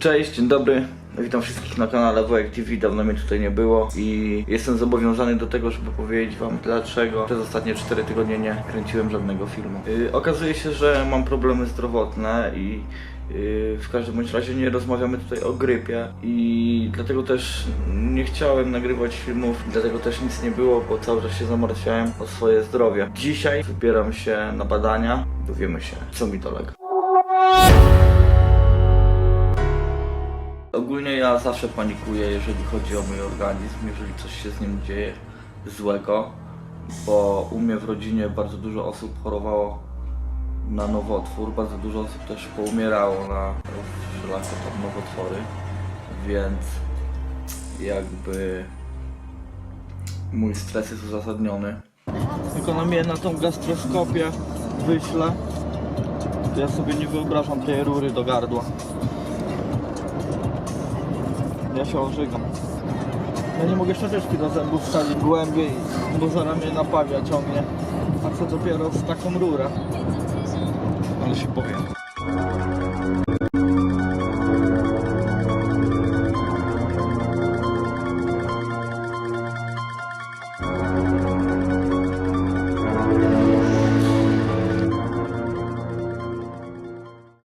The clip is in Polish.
Cześć, dzień dobry. Witam wszystkich na kanale Wojek TV, dawno mnie tutaj nie było i jestem zobowiązany do tego, żeby powiedzieć wam dlaczego przez ostatnie 4 tygodnie nie kręciłem żadnego filmu. Yy, okazuje się, że mam problemy zdrowotne i yy, w każdym bądź razie nie rozmawiamy tutaj o grypie i dlatego też nie chciałem nagrywać filmów, dlatego też nic nie było, bo cały czas się zamartwiałem o swoje zdrowie. Dzisiaj wybieram się na badania, dowiemy się co mi dolega. Ogólnie ja zawsze panikuję, jeżeli chodzi o mój organizm, jeżeli coś się z nim dzieje złego, bo u mnie w rodzinie bardzo dużo osób chorowało na nowotwór, bardzo dużo osób też poumierało na wszelako tam nowotwory, więc jakby mój stres jest uzasadniony. Mnie na tą gastroskopię wyślę, to ja sobie nie wyobrażam tej rury do gardła. Ja się ożygam. Ja nie mogę szczoteczki do zębów wsadzić głębiej, bo zaraz mnie napawia ciągnie. A co dopiero z taką rurę. Ale się boję.